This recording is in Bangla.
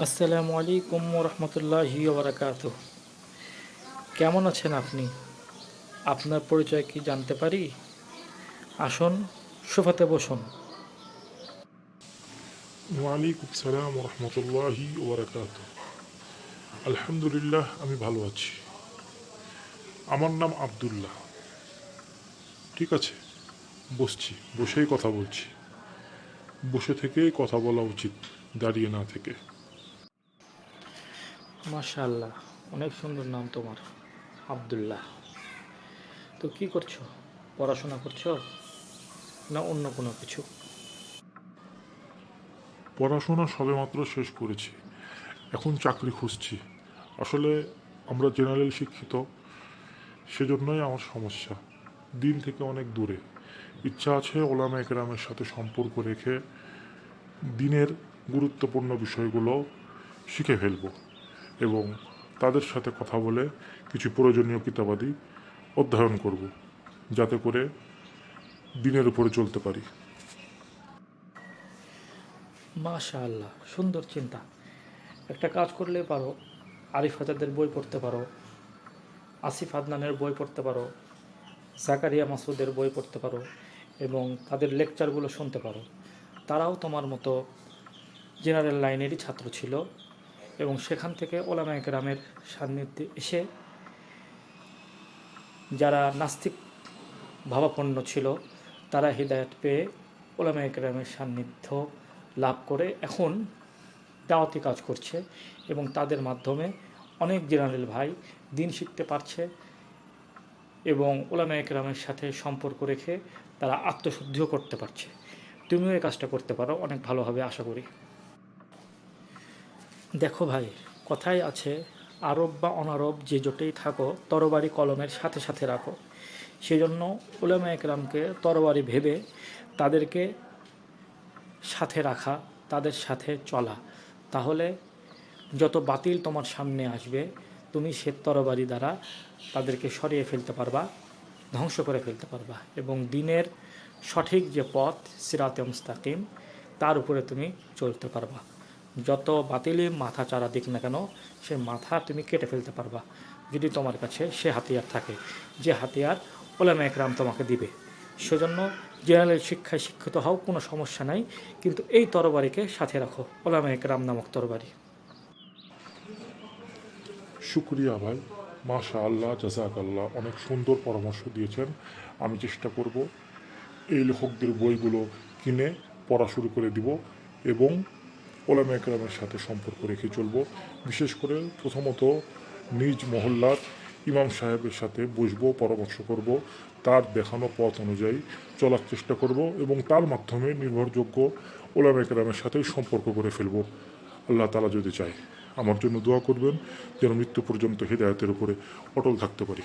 আসসালামু আলাইকুম রহমতুল্লাহি বারাকাত কেমন আছেন আপনি? আপনার পরিচয় কি জানতে পারি? আসুন, সোফাতে বসুন। ওয়ালাইকুম সালাম রহমতুল্লাহি ওবরাকাত। আলহামদুলিল্লাহ, আমি ভালো আছি। আমার নাম আবদুল্লাহ। ঠিক আছে, বসছি, বসেই কথা বলছি। বসে থেকেই কথা বলা উচিত, দাঁড়িয়ে না থেকে। মাশাআল্লাহ, অনেক সুন্দর নাম তোমার, আব্দুল্লাহ। তো কি করছ? পড়াশোনা করছ না অন্য কোনো কিছু? পড়াশোনা সবেমাত্র শেষ করেছি, এখন চাকরি খুঁজছি। আসলে আমরা জেনারেল শিক্ষিত, সেজন্যই আমার সমস্যা। দিন থেকে অনেক দূরে। ইচ্ছা আছে ওলামা একরামের সাথে সম্পর্ক রেখে দিনের গুরুত্বপূর্ণ বিষয়গুলো শিখে ফেলব। এবং তাদের সাথে কথা বলে কিছু প্রয়োজনীয় কিতাবাদি অধ্যয়ন করব, যাতে করে দিনের উপরে চলতে পারি। মাশাআল্লাহ, সুন্দর চিন্তা। একটা কাজ করলে পারো, আরিফ হাজাদের বই পড়তে পারো, আসিফ আদনানের বই পড়তে পারো, জাকারিয়া মাসুদের বই পড়তে পারো এবং তাদের লেকচারগুলো শুনতে পারো। তারাও তোমার মতো জেনারেল লাইনেরই ছাত্র ছিল। এবং সেখান থেকে ওলামা একরামের সান্নিধ্যে এসে যারা নাস্তিক ভাবাপন্ন ছিল, তারা হৃদায়ত পেয়ে ওলামা একরামের সান্নিধ্য লাভ করে এখন দাওয়াতি কাজ করছে এবং তাদের মাধ্যমে অনেক জেনারেল ভাই দিন শিখতে পারছে এবং ওলামা একরামের সাথে সম্পর্ক রেখে তারা আত্মশুদ্ধিও করতে পারছে। তুমিও এই কাজটা করতে পারো, অনেক ভালোভাবে আশা করি। দেখো ভাই কথাই আছে, আরব বা অনারব যে জোটেই থাকো, তরবারি কলমের সাথে সাথে রাখো। সেই জন্য উলামা একরামকে তরবারি ভেবে তাদেরকে সাথে রাখা, তাদের সাথে চলা। তাহলে যত বাতিল তোমার সামনে আসবে, তুমি সে তরবারি দ্বারা তাদেরকে সরিয়ে ফেলতে পারবা, ধ্বংস করে ফেলতে পারবা। এবং দিনের সঠিক যে পথ, সিরাতে মুস্তাকিম, তার উপরে তুমি চলতে পারবা। যত বাতিলই মাথা চারা দিক না কেন, সে মাথা তুমি কেটে ফেলতে পারবা। যদি তোমার কাছে সে হাতিয়ার থাকে, যে হাতিয়ার ওলামা একরাম তোমাকে দিবে। সেজন্য জেনারেল শিক্ষায় শিক্ষিত হও, কোনো সমস্যা নাই। কিন্তু এই তরবারিকে সাথে রাখো, ওলামা একরাম নামক তরবারি। শুক্রিয়া ভাই। মাশা আল্লাহ জাজাক আল্লাহ অনেক সুন্দর পরামর্শ দিয়েছেন। আমি চেষ্টা করব এই লেখকদের বইগুলো কিনে পড়া শুরু করে দিব এবং ওলামা একরামের সাথে সম্পর্ক রেখে চলব। বিশেষ করে প্রথমত নিজ মহল্লার ইমাম সাহেবের সাথে বসবো, পরামর্শ করব, তার দেখানো পথ অনুযায়ী চলার চেষ্টা করব এবং তার মাধ্যমে নির্ভরযোগ্য ওলামা একরামের সাথে সম্পর্ক করে ফেলব। আল্লাহ তালা যদি চায়, আমার জন্য দোয়া করবেন, যেন মৃত্যু পর্যন্ত হৃদায়তের উপরে অটল থাকতে পারি।